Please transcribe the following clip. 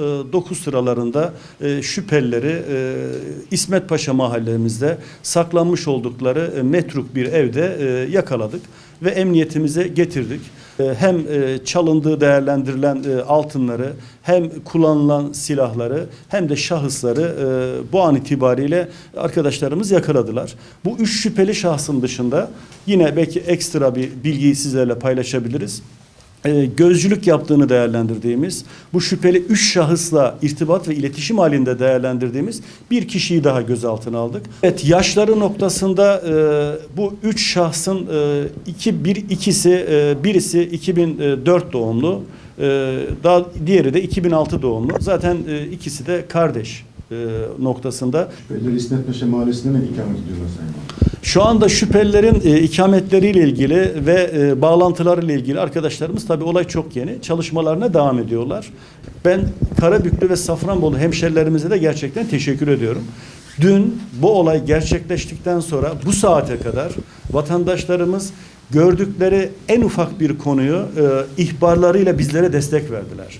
9 sıralarında e, şüphelileri e, İsmet Paşa mahallemizde saklanmış oldukları e, metruk bir evde yakaladık ve emniyetimize getirdik. Hem çalındığı değerlendirilen altınları hem kullanılan silahları hem de şahısları bu an itibariyle arkadaşlarımız yakaladılar. Bu üç şüpheli şahsın dışında yine belki ekstra bir bilgiyi sizlerle paylaşabiliriz e, gözcülük yaptığını değerlendirdiğimiz, bu şüpheli üç şahısla irtibat ve iletişim halinde değerlendirdiğimiz bir kişiyi daha gözaltına aldık. Evet yaşları noktasında e, bu üç şahsın e, iki, bir ikisi e, birisi 2004 doğumlu, e, daha diğeri de 2006 doğumlu. Zaten e, ikisi de kardeş e, noktasında. Şüpheliler İsmet Paşa Mahallesi'nde mi ikamet ediyorlar Sayın? Şu anda şüphelilerin e, ikametleriyle ilgili ve e, bağlantılarıyla ilgili arkadaşlarımız tabii olay çok yeni. Çalışmalarına devam ediyorlar. Ben Karabüklü ve Safranbolu hemşerilerimize de gerçekten teşekkür ediyorum. Dün bu olay gerçekleştikten sonra bu saate kadar vatandaşlarımız gördükleri en ufak bir konuyu e, ihbarlarıyla bizlere destek verdiler.